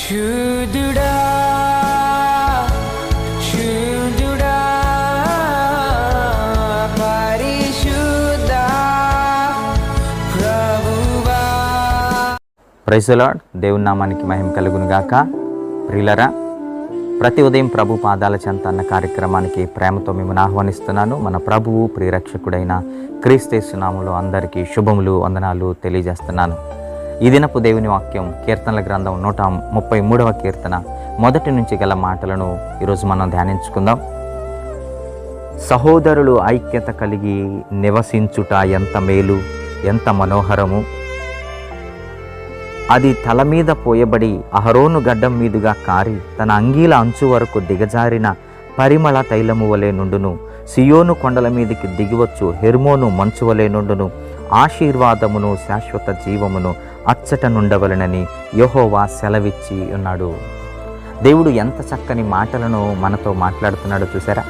శుద్ధుడా శుద్ధుడా పరిశుద్ధ ప్రభువా. దేవుని నామానికి మహిమ కలుగును గాక. ప్రిలరా ప్రతి ఉదయం ప్రభు పాదాల చెంత అన్న కార్యక్రమానికి ప్రేమతో మిమ్మల్ని ఆహ్వానిస్తున్నాను. మన ప్రభువు ప్రియరక్షకుడైన క్రీస్తేసు నామంలో అందరికీ శుభములు వందనాలు తెలియజేస్తున్నాను. ఈ దినపు దేవుని వాక్యం కీర్తనల గ్రంథం నూట ముప్పై మూడవ కీర్తన. మొదటి నుంచి గల మాటలను ఈరోజు మనం ధ్యానించుకుందాం. సహోదరులు ఐక్యత కలిగి నివసించుట ఎంత మేలు ఎంత మనోహరము. అది తల మీద పోయబడి అహరోను గడ్డం మీదుగా కారి తన అంగీల అంచు వరకు దిగజారిన పరిమళ తైలము వలె నుండును సియోను కొండల మీదకి దిగివచ్చు హెర్మోను మంచు వలె నుండును ఆశీర్వాదమును శాశ్వత జీవమును అచ్చట నుండవలనని యహోవా సెలవిచ్చి ఉన్నాడు. దేవుడు ఎంత చక్కని మాటలను మనతో మాట్లాడుతున్నాడో చూసారా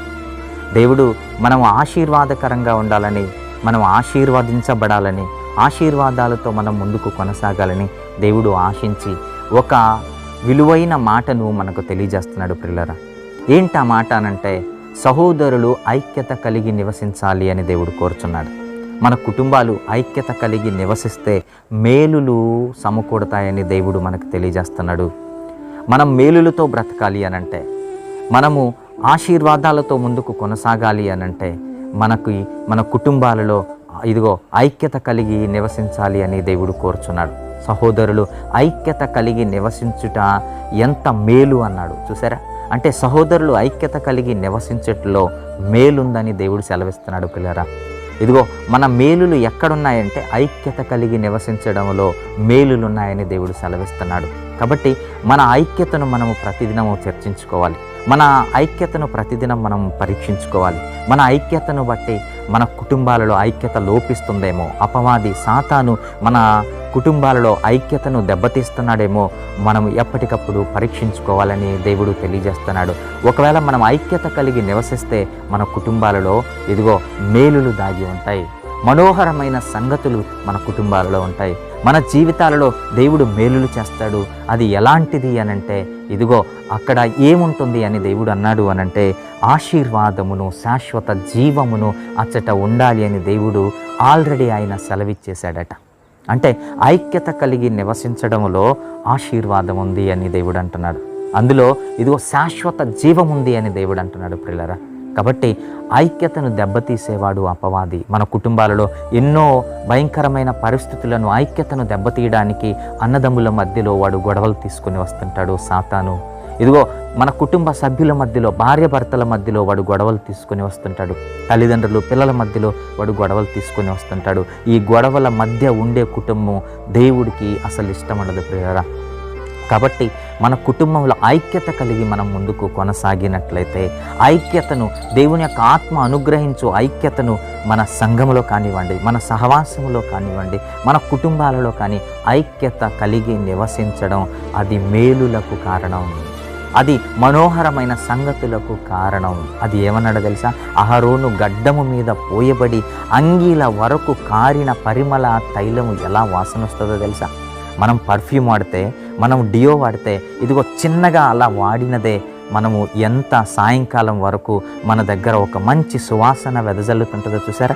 దేవుడు మనం ఆశీర్వాదకరంగా ఉండాలని మనం ఆశీర్వదించబడాలని ఆశీర్వాదాలతో మనం ముందుకు కొనసాగాలని దేవుడు ఆశించి ఒక విలువైన మాటను మనకు తెలియజేస్తున్నాడు పిల్లరా ఏంటి ఆ మాట అనంటే సహోదరులు ఐక్యత కలిగి నివసించాలి అని దేవుడు కోరుచున్నాడు. మన కుటుంబాలు ఐక్యత కలిగి నివసిస్తే మేలులు సమకూడతాయని దేవుడు మనకు తెలియజేస్తున్నాడు. మనం మేలులతో బ్రతకాలి అనంటే మనము ఆశీర్వాదాలతో ముందుకు కొనసాగాలి అనంటే మనకి మన కుటుంబాలలో ఇదిగో ఐక్యత కలిగి నివసించాలి అని దేవుడు కోరుచున్నాడు. సహోదరులు ఐక్యత కలిగి నివసించుట ఎంత మేలు అన్నాడు చూసారా? అంటే సహోదరులు ఐక్యత కలిగి నివసించట్లో మేలుందని దేవుడు సెలవిస్తున్నాడు పిల్లరా. ఇదిగో మన మేలులు ఎక్కడున్నాయంటే ఐక్యత కలిగి నివసించడంలో మేలులు ఉన్నాయని దేవుడు సెలవిస్తున్నాడు. కాబట్టి మన ఐక్యతను మనము ప్రతిదినము చర్చించుకోవాలి. మన ఐక్యతను ప్రతిదినం మనం పరీక్షించుకోవాలి. మన ఐక్యతను బట్టి మన కుటుంబాలలో ఐక్యత లోపిస్తుందేమో అపవాది సాతాను మన కుటుంబాలలో ఐక్యతను దెబ్బతీస్తున్నాడేమో మనం ఎప్పటికప్పుడు పరీక్షించుకోవాలని దేవుడు తెలియజేస్తున్నాడు. ఒకవేళ మనం ఐక్యత కలిగి నివసిస్తే మన కుటుంబాలలో ఇదిగో మేలులు దాగి ఉంటాయి. మనోహరమైన సంగతులు మన కుటుంబాలలో ఉంటాయి. మన జీవితాలలో దేవుడు మేలులు చేస్తాడు. అది ఎలాంటిది అనంటే ఇదిగో అక్కడ ఏముంటుంది అని దేవుడు అన్నాడు అనంటే ఆశీర్వాదమును శాశ్వత జీవమును అచ్చట ఉండాలి అని దేవుడు ఆల్రెడీ ఆయన సెలవిచ్చేశాడట. అంటే ఐక్యత కలిగి నివసించడంలో ఆశీర్వాదం ఉంది అని దేవుడు అంటున్నాడు. అందులో ఇదిగో శాశ్వత జీవం ఉంది అని దేవుడు అంటున్నాడు ప్రిల్లరా కాబట్టి ఐక్యతను దెబ్బతీసేవాడు అపవాది. మన కుటుంబాలలో ఎన్నో భయంకరమైన పరిస్థితులను ఐక్యతను దెబ్బతీయడానికి అన్నదమ్ముల మధ్యలో వాడు గొడవలు తీసుకుని వస్తుంటాడు. సాతాను ఇదిగో మన కుటుంబ సభ్యుల మధ్యలో భార్య భర్తల మధ్యలో వాడు గొడవలు తీసుకొని వస్తుంటాడు. తల్లిదండ్రులు పిల్లల మధ్యలో వాడు గొడవలు తీసుకొని వస్తుంటాడు. ఈ గొడవల మధ్య ఉండే కుటుంబం దేవుడికి అసలు ఇష్టం ఉండదు ప్రియరా కాబట్టి మన కుటుంబంలో ఐక్యత కలిగి మనం ముందుకు కొనసాగినట్లయితే ఐక్యతను దేవుని యొక్క ఆత్మ అనుగ్రహించు ఐక్యతను మన సంఘములో కానివ్వండి మన సహవాసములో కానివ్వండి మన కుటుంబాలలో కానీ ఐక్యత కలిగి నివసించడం అది మేలులకు కారణం. అది మనోహరమైన సంగతులకు కారణం. అది ఏమన్నాడో తెలుసా? అహరోను గడ్డము మీద పోయబడి అంగీల వరకు కారిన పరిమళ తైలము ఎలా వాసన వస్తుందో తెలుసా? మనం పర్ఫ్యూమ్ వాడితే మనం డియో వాడితే ఇదిగో చిన్నగా అలా వాడినదే మనము ఎంత సాయంకాలం వరకు మన దగ్గర ఒక మంచి సువాసన వెదజల్లుతుంటుందో చూసారా?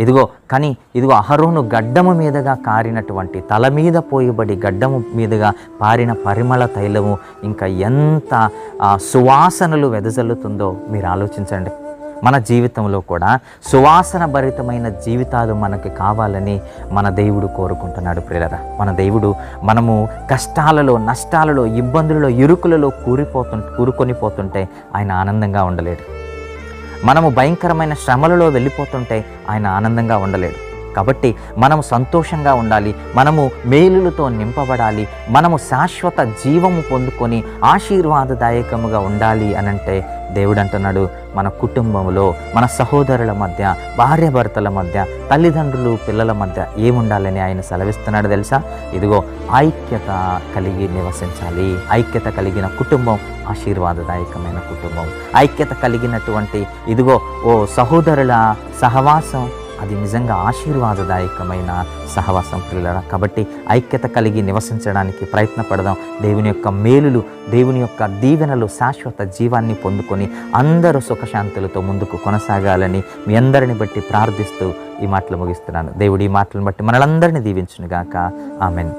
ఇదిగో కానీ ఇదిగో అహరోను గడ్డము మీదుగా కారినటువంటి తల మీద పోయబడి గడ్డము మీదుగా పారిన పరిమళ తైలము ఇంకా ఎంత సువాసనలు వెదజల్లుతుందో మీరు ఆలోచించండి. మన జీవితంలో కూడా సువాసన భరితమైన జీవితాలు మనకి కావాలని మన దేవుడు కోరుకుంటున్నాడు ప్రియులరా. మన దేవుడు మనము కష్టాలలో నష్టాలలో ఇబ్బందులలో ఇరుకులలో కూరిపోతు కూరుకొని పోతుంటే ఆయన ఆనందంగా ఉండలేడు. మనము భయంకరమైన శ్రమలలో వెళ్ళిపోతుంటే ఆయన ఆనందంగా ఉండలేడు. కాబట్టి మనము సంతోషంగా ఉండాలి మనము మేలులతో నింపబడాలి మనము శాశ్వత జీవము పొందుకొని ఆశీర్వాదదాయకముగా ఉండాలి అనంటే దేవుడు అంటున్నాడు మన కుటుంబంలో మన సహోదరుల మధ్య భార్యాభర్తల మధ్య తల్లిదండ్రులు పిల్లల మధ్య ఏముండాలని ఆయన సెలవిస్తున్నాడు తెలుసా? ఇదిగో ఐక్యత కలిగి నివసించాలి. ఐక్యత కలిగిన కుటుంబం ఆశీర్వాదదాయకమైన కుటుంబం. ఐక్యత కలిగినటువంటి ఇదిగో ఓ సహోదరుల సహవాసం అది నిజంగా ఆశీర్వాదదాయకమైన సహవాసం పిల్లల కాబట్టి ఐక్యత కలిగి నివసించడానికి ప్రయత్నపడదాం. దేవుని యొక్క మేలులు దేవుని యొక్క దీవెనలు శాశ్వత జీవాన్ని పొందుకొని అందరూ సుఖశాంతులతో ముందుకు కొనసాగాలని మీ అందరిని బట్టి ప్రార్థిస్తూ ఈ మాటలు ముగిస్తున్నాను. దేవుడి ఈ మాటలను బట్టి మనలందరినీ దీవించునుగాక. ఆమెన్.